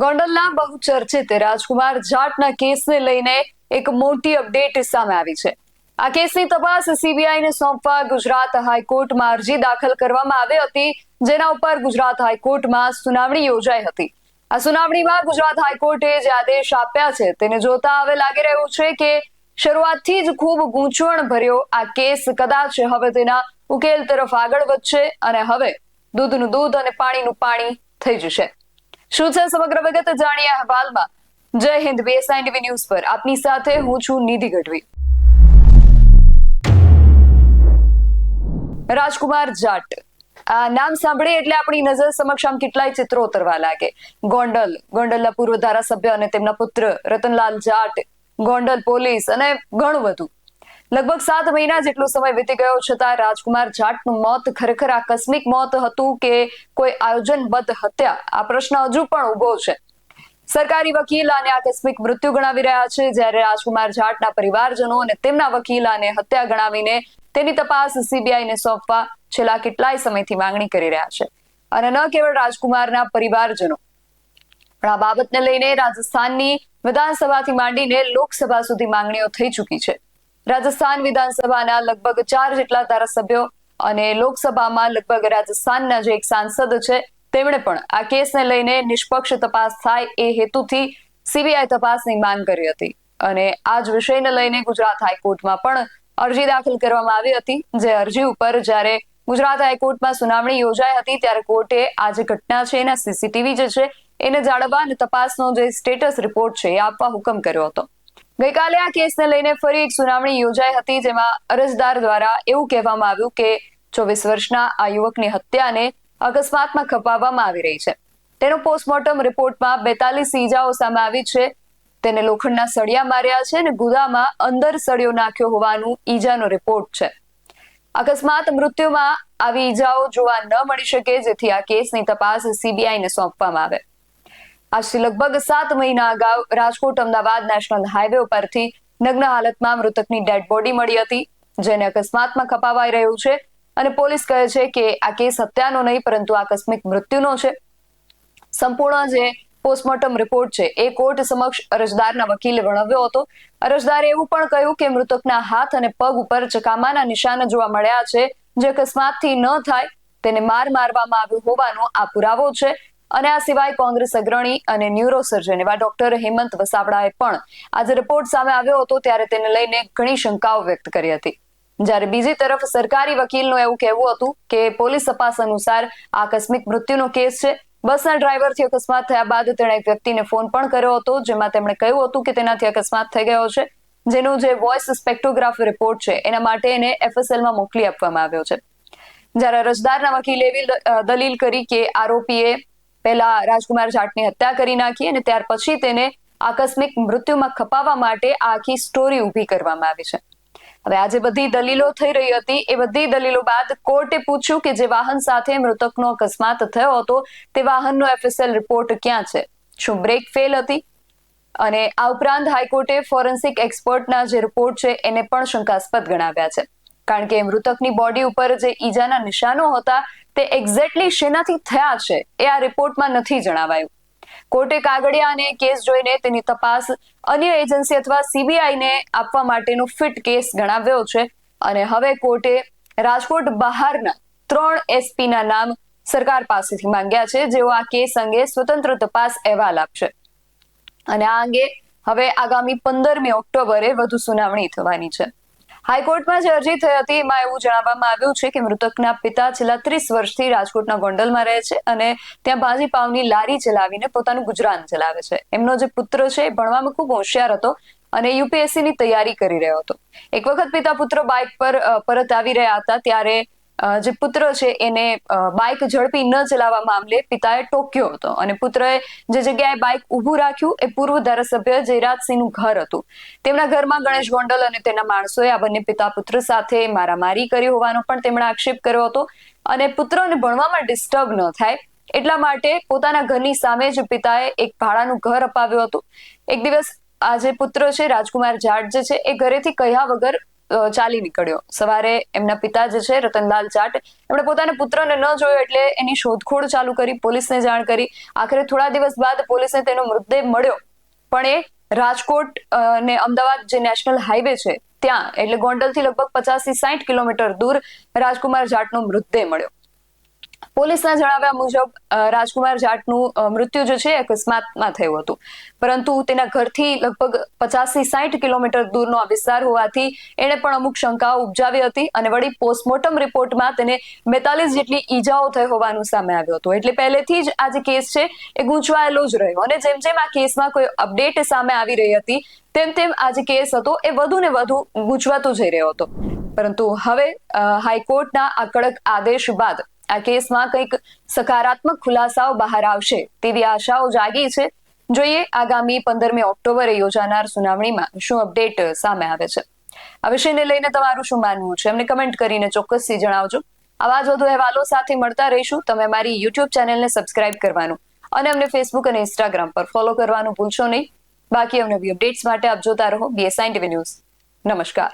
ગોંડલના બહુ ચર્ચિત રાજકુમાર જાટના કેસને લઈને એક મોટી અપડેટ સામે આવી છે. આ કેસની તપાસ સીબીઆઈને સોંપવા ગુજરાત હાઈકોર્ટમાં અરજી દાખલ કરવામાં આવી હતી, જેના ઉપર ગુજરાત હાઈકોર્ટમાં સુનાવણી યોજાઈ હતી. આ સુનાવણીમાં ગુજરાત હાઈકોર્ટે જે આદેશ આપ્યા છે, તેને જોતા હવે લાગી રહ્યું છે કે શરૂઆતથી જ ખૂબ ગૂંચવણ ભર્યો આ કેસ. કદાચ હવે તેના ઉકેલ તરફ આગળ વધશે અને હવે દૂધનું દૂધ અને પાણીનું પાણી થઈ જશે. શું છે સમગ્ર વિગત? જાણીએ અહેવાલમાં. જય હિન્દ બીએસઆઈ ટીવી ન્યૂઝ પર. આપની સાથે હું છું નિધિ ગઢવી. રાજકુમાર જાટ. આ નામ સાંભળીએ એટલે આપણી નજર સમક્ષ આમ કેટલાય ચિત્રો ઉતરવા લાગે. ગોંડલ, ગોંડલના પૂર્વ ધારાસભ્ય અને તેમના પુત્ર રતનલાલ જાટ, ગોંડલ પોલીસ અને ઘણું બધું. લગભગ સાત મહિના જેટલો સમય વીતી ગયો છતાં રાજકુમાર જાટનું મોત ખરેખર આકસ્મિક મોત હતું કે કોઈ આયોજનબદ્ધ હત્યા? આ પ્રશ્ન હજુ પણ ઊભો છે. સરકારી વકીલ આને આકસ્મિક મૃત્યુ ગણાવી રહ્યા છે. જ્યારે રાજકુમાર જાટના પરિવારજનો અને તેમના વકીલ આને હત્યા ગણાવીને તેની તપાસ સીબીઆઈને સોંપવા છેલ્લા કેટલાય સમયથી માંગણી કરી રહ્યા છે. અને ન કેવળ રાજકુમારના પરિવારજનો, પણ આ બાબતને લઈને રાજસ્થાનની વિધાનસભાથી માંડીને લોકસભા સુધી માંગણીઓ થઈ ચૂકી છે. રાજસ્થાન વિધાનસભાના લગભગ ચાર જેટલા ધારાસભ્યો અને લોકસભામાં લગભગ રાજસ્થાનના જે એક સાંસદ છે, તેમણે પણ આ કેસને લઈને નિષ્પક્ષ તપાસ થાય એ હેતુથી સીબીઆઈ તપાસની માંગ કરી હતી. અને આ જ વિષયને લઈને ગુજરાત હાઈકોર્ટમાં પણ અરજી દાખલ કરવામાં આવી હતી, જે અરજી ઉપર જ્યારે ગુજરાત હાઈકોર્ટમાં સુનાવણી યોજાઈ હતી, ત્યારે કોર્ટે આ જે ઘટના છે, એના સીસીટીવી જે છે, એને જાળવવા અને તપાસનો જે સ્ટેટસ રિપોર્ટ છે, એ આપવા હુકમ કર્યો હતો. ગઈકાલે આ કેસને લઈને ફરી એક સુનાવણી યોજાઈ હતી જેમાં અરજદાર દ્વારા એવું કહેવામાં આવ્યું કે ચોવીસ વર્ષના આ યુવકની હત્યાને અકસ્માતમાં ખપાવવામાં આવી રહી છે. તેનો પોસ્ટમોર્ટમ રિપોર્ટમાં બેતાલીસ ઈજાઓ સામે આવી છે. તેને લોખંડના સળિયા માર્યા છે અને ગુદામાં અંદર સળિયો નાખ્યો હોવાનું ઈજાનો રિપોર્ટ છે. અકસ્માત મૃત્યુમાં આવી ઈજાઓ જોવા ન મળી શકે, જેથી આ કેસની તપાસ સીબીઆઈને સોંપવામાં આવે. આજથી લગભગ સાત મહિના અગાઉ રાજકોટ અમદાવાદ નેશનલ હાઈવે ઉપરથી નગ્ન હાલતમાં મૃતકની ડેડ બોડી મળી હતી, જેને અકસ્માતમાં ખપાવાઈ રહ્યું છે અને પોલીસ કહે છે કે આ કેસ હત્યાનો નહીં, પરંતુ આકસ્મિક મૃત્યુનો છે. સંપૂર્ણ જે પોસ્ટમોર્ટમ રિપોર્ટ છે, એ કોર્ટ સમક્ષ અરજદારના વકીલે વર્ણવ્યો હતો. અરજદારે એવું પણ કહ્યું કે મૃતકના હાથ અને પગ ઉપર ચકામાના નિશાન જોવા મળ્યા છે, જે અકસ્માતથી ન થાય તેને માર મારવામાં આવ્યો હોવાનો આ પુરાવો છે. અને આ સિવાય કોંગ્રેસ અગ્રણી અને ન્યુરોસર્જન એવા ડોક્ટર હેમંત વસાવડાએ પણ આજે રિપોર્ટ સામે આવ્યો હતો ત્યારે તેને લઈને ઘણી શંકાઓ વ્યક્ત કરી હતી. જ્યારે બીજી તરફ સરકારી વકીલનું એવું કહેવું હતું કે પોલીસ તપાસ અનુસાર આકસ્મિક મૃત્યુનો કેસ છે. બસના ડ્રાઈવરથી અકસ્માત થયા બાદ તેણે એક વ્યક્તિને ફોન પણ કર્યો હતો, જેમાં તેમણે કહ્યું હતું કે તેનાથી અકસ્માત થઈ ગયો છે. જેનું જે વોઇસ સ્પેક્ટોગ્રાફ રિપોર્ટ છે, એના માટે એને એફએસએલમાં મોકલી આપવામાં આવ્યો છે. જ્યારે અરજદારના વકીલે એવી દલીલ કરી કે આરોપીએ પહેલા રાજકુમાર જાટની હત્યા કરી નાખી અને ત્યાર પછી તેને આકસ્મિક મૃત્યુમાં ખપાવવા માટે આખી સ્ટોરી ઊભી કરવામાં આવી છે. હવે આજે બધી દલીલો થઈ રહી હતી, એ બધી દલીલો બાદ કોર્ટે પૂછ્યું કે જે વાહન સાથે મૃતકનો અકસ્માત થયો હતો, તે વાહનનો એફએસએલ રિપોર્ટ ક્યાં છે? શું બ્રેક ફેલ હતી? અને આ ઉપરાંત હાઈકોર્ટે ફોરેન્સિક એક્સપર્ટના જે રિપોર્ટ છે, એને પણ શંકાસ્પદ ગણાવ્યા છે. કારણ કે મૃતકની બોડી ઉપર જે ઈજાના નિશાનો હતા તે એક્ઝેક્ટલી શેનાથી થયા છે એ આ રિપોર્ટમાં નથી જણાવાયું. કોર્ટે કાગડિયા અને કેસ જોઈને તેની તપાસ અન્ય એજન્સી અથવા સીબીઆઈને આપવા માટેનો ફિટ કેસ ગણાવ્યો છે અને હવે કોર્ટે રાજકોટ બહારના ત્રણ એસપીના નામ સરકાર પાસેથી માંગ્યા છે જેઓ આ કેસ અંગે સ્વતંત્ર તપાસ અહેવાલ આપશે. અને આ અંગે હવે આગામી પંદરમી ઓક્ટોબરે વધુ સુનાવણી થવાની છે. હાઈકોર્ટમાં જે અરજી થઈ હતી. એમાં એવું જણાવવામાં આવ્યું છે કે મૃતકના પિતા છેલ્લા ત્રીસ વર્ષથી રાજકોટના ગોંડલમાં રહે છે અને ત્યાં ભાજી પાવની લારી ચલાવીને પોતાનું ગુજરાન ચલાવે છે. એમનો જે પુત્ર છે ભણવામાં ખૂબ હોશિયાર હતો અને યુપીએસસી ની તૈયારી કરી રહ્યો હતો. એક વખત પિતા પુત્ર બાઇક પર પરત આવી રહ્યા હતા ત્યારે જે પુત્ર છે એને બાઇક ઝડપી ન ચલાવવા મામલે પિતાએ ટોક્યો હતો. અને પુત્રએ જે જગ્યાએ બાઇક ઊભું રાખ્યું એ પૂર્વ ધારાસભ્ય જયરાજસિંહનું ઘર હતું. તેમના ઘરમાં ગણેશ ગોંડલ અને તેના માણસોએ આ બંને પિતા પુત્ર સાથે મારામારી કરી હોવાનો પણ તેમણે આક્ષેપ કર્યો હતો. અને પુત્રને ભણવામાં ડિસ્ટર્બ ન થાય એટલા માટે પોતાના ઘરની સામે જ પિતાએ એક ભાડાનું ઘર અપાવ્યું હતું. એક દિવસ આ જે પુત્ર છે, રાજકુમાર જાટ જે છે, એ ઘરેથી કહ્યા વગર ચાલી નીકળ્યો. સવારે એમના પિતા જે છે, રતનલાલ જાટ એમણે પોતાના પુત્રને ન જોયો એટલે એની શોધખોળ ચાલુ કરી, પોલીસને જાણ કરી. આખરે થોડા દિવસ બાદ પોલીસને તેનો મૃતદેહ મળ્યો. પણ એ રાજકોટ ને અમદાવાદ જે નેશનલ હાઈવે છે, ત્યાં, એટલે ગોંડલથી લગભગ પચાસથી સાઠ કિલોમીટર દૂર રાજકુમાર જાટનો મૃતદેહ મળ્યો. પોલીસના જણાવ્યા મુજબ રાજકુમાર જાટનું મૃત્યુ જે છે અકસ્માતમાં થયું હતું. પરંતુ તેના ઘરથી લગભગ પચાસથી સાઠ કિલોમીટર દૂરનો આ વિસ્તાર હોવાથી એણે પણ અમુક શંકાઓ ઉપજાવી હતી અને વળી પોસ્ટમોર્ટમ રિપોર્ટમાં તેને બેતાલીસ જેટલી ઈજાઓ થઈ હોવાનું સામે આવ્યું હતું. એટલે પહેલેથી જ આ જે કેસ છે એ ગૂંચવાયેલો જ રહ્યો. અને જેમ જેમ આ કેસમાં કોઈ અપડેટ સામે આવી રહી હતી, તેમ તેમ આ જે કેસ હતો એ વધુ ને વધુ ગૂંચવાતો જઈ રહ્યો હતો. પરંતુ હવે હાઈકોર્ટના આ કડક આદેશ બાદ આ કેસમાં કંઈક સકારાત્મક ખુલાસાઓ બહાર આવશે તેવી આશાઓ જાગી છે. જોઈએ આગામી પંદરમી ઓક્ટોબરે યોજાનાર સુનાવણીમાં શું અપડેટ સામે આવે છે. આ વિષયને લઈને તમારું શું માનવું છે? એમને કમેન્ટ કરીને ચોક્કસથી જણાવજો. આવા જ વધુ અહેવાલો સાથે મળતા રહીશું. તમે મારી યુટ્યુબ ચેનલને સબસ્ક્રાઇબ કરવાનું અને અમને ફેસબુક અને ઇન્સ્ટાગ્રામ પર ફોલો કરવાનું ભૂલશો નહીં. બાકી અમને અપડેટ્સ માટે આપ જોતા રહો બીએસઆઈ ટીવી ન્યૂઝ નમસ્કાર.